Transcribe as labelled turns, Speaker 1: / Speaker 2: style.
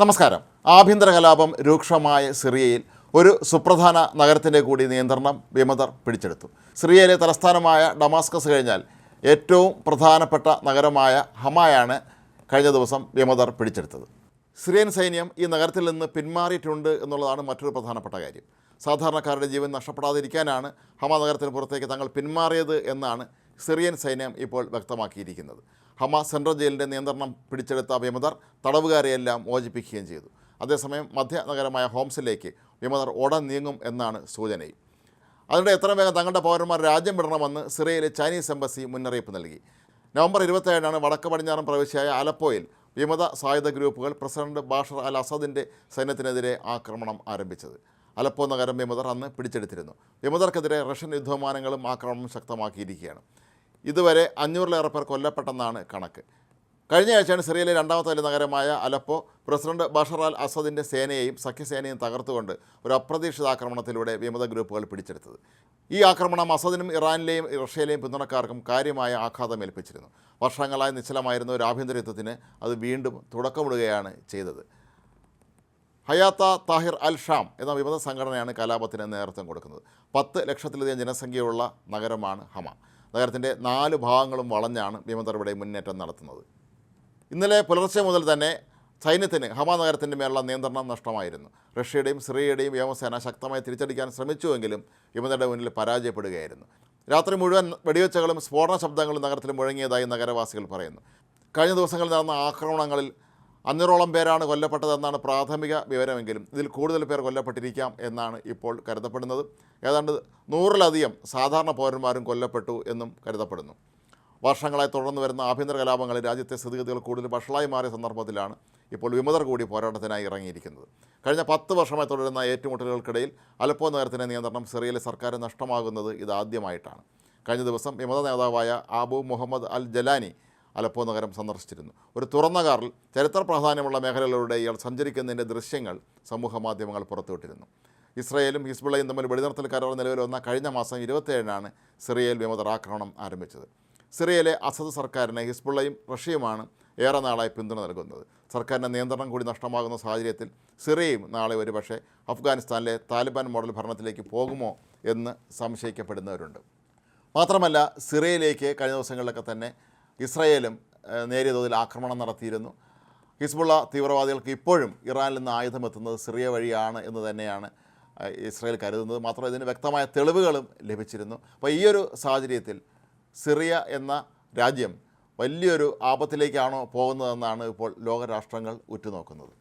Speaker 1: നമസ്കാരം. ആഭ്യന്തര കലാപം രൂക്ഷമായ സിറിയയിൽ ഒരു സുപ്രധാന നഗരത്തിന്റെ കൂടി നിയന്ത്രണം വിമതർ പിടിച്ചെടുത്തു. സിറിയയിലെ തലസ്ഥാനമായ ഡമാസ്കസ് കഴിഞ്ഞാൽ ഏറ്റവും പ്രധാനപ്പെട്ട നഗരമായ ഹമായാണ് കഴിഞ്ഞ ദിവസം വിമതർ പിടിച്ചെടുത്തത്. സിറിയൻ സൈന്യം ഈ നഗരത്തിൽ നിന്ന് പിന്മാറിയിട്ടുണ്ട് എന്നുള്ളതാണ് മറ്റൊരു പ്രധാനപ്പെട്ട കാര്യം. സാധാരണക്കാരുടെ ജീവൻ നഷ്ടപ്പെടാതിരിക്കാനാണ് ഹമ നഗരത്തിന് പുറത്തേക്ക് തങ്ങൾ പിന്മാറിയത് എന്നാണ് സിറിയൻ സൈന്യം ഇപ്പോൾ വ്യക്തമാക്കിയിരിക്കുന്നത്. ഹമ സെൻട്രൽ ജയിലിന്റെ നിയന്ത്രണം പിടിച്ചെടുത്ത വിമതർ തടവുകാരെയെല്ലാം മോചിപ്പിക്കുകയും ചെയ്തു. അതേസമയം മധ്യ നഗരമായ ഹോംസിലേക്ക് വിമതർ ഉടൻ നീങ്ങും എന്നാണ് സൂചനയും അതിനിടെ എത്രയും വേഗം തങ്ങളുടെ പൗരന്മാർ രാജ്യം വിടണമെന്ന് സിറിയയിലെ ചൈനീസ് എംബസി മുന്നറിയിപ്പ് നൽകി. നവംബർ ഇരുപത്തേഴിനാണ് വടക്ക് പടിഞ്ഞാറൻ പ്രവിശ്യയായ അലപ്പോയിൽ വിമത സായുധ ഗ്രൂപ്പുകൾ പ്രസിഡന്റ് ബാഷർ അൽ അസദിന്റെ സൈന്യത്തിനെതിരെ ആക്രമണം ആരംഭിച്ചത്. അലപ്പോ നഗരം വിമതർ അന്ന് പിടിച്ചെടുത്തിരുന്നു. വിമതർക്കെതിരെ റഷ്യൻ യുദ്ധവിമാനങ്ങളും ആക്രമണം ശക്തമാക്കിയിരിക്കുകയാണ്. ഇതുവരെ അഞ്ഞൂറിലേറെ പേർ കൊല്ലപ്പെട്ടെന്നാണ് കണക്ക്. കഴിഞ്ഞ ആഴ്ചയാണ് സിറിയയിലെ രണ്ടാമത്തെ വലിയ നഗരമായ അലപ്പോ പ്രസിഡന്റ് ബഷർ അൽ അസദിന്റെ സേനയെയും സഖ്യസേനയും തകർത്തുകൊണ്ട് ഒരു അപ്രതീക്ഷിത ആക്രമണത്തിലൂടെ വിമത ഗ്രൂപ്പുകൾ പിടിച്ചെടുത്തത്. ഈ ആക്രമണം അസദിനും ഇറാനിലെയും റഷ്യയിലെയും പിന്തുണക്കാർക്കും കാര്യമായ ആഘാതം ഏൽപ്പിച്ചിരുന്നു. വർഷങ്ങളായി നിശ്ചലമായിരുന്ന ഒരു ആഭ്യന്തര യുദ്ധത്തിന് അത് വീണ്ടും തുടക്കമിടുകയാണ് ചെയ്തത്. ഹയാത്ത താഹിർ അൽ ഷാം എന്ന വിമത സംഘടനയാണ് കലാപത്തിന് നേതൃത്വം കൊടുക്കുന്നത്. പത്ത് ലക്ഷത്തിലധികം ജനസംഖ്യയുള്ള നഗരമാണ് ഹമ. നഗരത്തിന്റെ നാല് ഭാഗങ്ങളും വളഞ്ഞാണ് ഭീമന്തർവിടെ മുന്നേറ്റം നടത്തുന്നത്. ഇന്നലെ പുലർച്ചെ മുതൽ തന്നെ സൈന്യത്തിന് ഹമ നഗരത്തിന്റെ മേലുള്ള നിയന്ത്രണം നഷ്ടമായിരുന്നു. റഷ്യയുടെയും സിറിയയുടെയും വ്യോമസേന ശക്തമായി തിരിച്ചടിക്കാൻ ശ്രമിച്ചുവെങ്കിലും ഭീമന്തരുടെ മുന്നിൽ പരാജയപ്പെടുകയായിരുന്നു. രാത്രി മുഴുവൻ വെടിവെച്ചകളും സ്ഫോടന ശബ്ദങ്ങളും നഗരത്തിൽ മുഴങ്ങിയതായി നഗരവാസികൾ പറയുന്നു. കഴിഞ്ഞ ദിവസങ്ങളിൽ നടന്ന ആക്രമണങ്ങളിൽ അഞ്ഞൂറോളം പേരാണ് കൊല്ലപ്പെട്ടതെന്നാണ് പ്രാഥമിക വിവരമെങ്കിലും ഇതിൽ കൂടുതൽ പേർ കൊല്ലപ്പെട്ടിരിക്കാം എന്നാണ് ഇപ്പോൾ കരുതപ്പെടുന്നത്. ഏതാണ്ട് നൂറിലധികം സാധാരണ പൗരന്മാരും കൊല്ലപ്പെട്ടു എന്നും കരുതപ്പെടുന്നു. വർഷങ്ങളായി തുടർന്നു വരുന്ന ആഭ്യന്തര കലാപങ്ങളിൽ രാജ്യത്തെ സ്ഥിതിഗതികൾ കൂടുതൽ വഷളായി മാറിയ സന്ദർഭത്തിലാണ് ഇപ്പോൾ വിമതർ കൂടി പോരാട്ടത്തിനായി ഇറങ്ങിയിരിക്കുന്നത്. കഴിഞ്ഞ പത്ത് വർഷമായി തുടരുന്ന ഏറ്റുമുട്ടലുകൾക്കിടയിൽ അലപ്പോ നഗരത്തിന്റെ നിയന്ത്രണം സിറിയയിലെ സർക്കാർ നഷ്ടമാകുന്നത് ഇതാദ്യമായിട്ടാണ്. കഴിഞ്ഞ ദിവസം വിമത നേതാവായ Abu Muhammad al Jolani Aleppo നഗരം സന്ദർശിച്ചിരുന്നു. ഒരു തുറന്ന കാറിൽ ചരിത്ര പ്രാധാന്യമുള്ള മേഖലകളിലൂടെ ഇയാൾ സഞ്ചരിക്കുന്നതിന്റെ ദൃശ്യങ്ങൾ സമൂഹ മാധ്യമങ്ങൾ പുറത്തുവിട്ടിരുന്നു. ഇസ്രയേലും ഹിസ്ബുള്ളയും തമ്മിൽ വെടിനിർത്തൽ കരാർ നിലവിൽ വന്ന കഴിഞ്ഞ മാസം ഇരുപത്തേഴിനാണ് സിറിയയിൽ വിമതർ ആക്രമണം ആരംഭിച്ചത്. സിറിയയിലെ അസദ് സർക്കാരിനെ ഹിസ്ബുള്ളയും റഷ്യയുമാണ് ഏറെ നാളായി പിന്തുണ നൽകുന്നത്. സർക്കാരിന്റെ നിയന്ത്രണം കൂടി നഷ്ടമാകുന്ന സാഹചര്യത്തിൽ സിറിയയും നാളെ ഒരുപക്ഷെ അഫ്ഗാനിസ്ഥാനിലെ താലിബാൻ മോഡൽ ഭരണത്തിലേക്ക് പോകുമോ എന്ന് സംശയിക്കപ്പെടുന്നവരുണ്ട്. മാത്രമല്ല സിറിയയിലേക്ക് കഴിഞ്ഞ ദിവസങ്ങളിലൊക്കെ തന്നെ ഇസ്രയേലും നേരിയ തോതിൽ ആക്രമണം നടത്തിയിരുന്നു. ഹിസ്ബുള്ള തീവ്രവാദികൾക്ക് ഇപ്പോഴും ഇറാനിൽ നിന്ന് ആയുധം എത്തുന്നത് സിറിയ വഴിയാണ് എന്ന് തന്നെയാണ് ഇസ്രയേൽ കരുതുന്നത്. മാത്രമല്ല ഇതിന് വ്യക്തമായ തെളിവുകളും ലഭിച്ചിരുന്നു. അപ്പോൾ ഈ ഒരു സാഹചര്യത്തിൽ സിറിയ എന്ന രാജ്യം വലിയൊരു ആപത്തിലേക്കാണോ പോകുന്നതെന്നാണ് ഇപ്പോൾ ലോകരാഷ്ട്രങ്ങൾ ഉറ്റുനോക്കുന്നത്.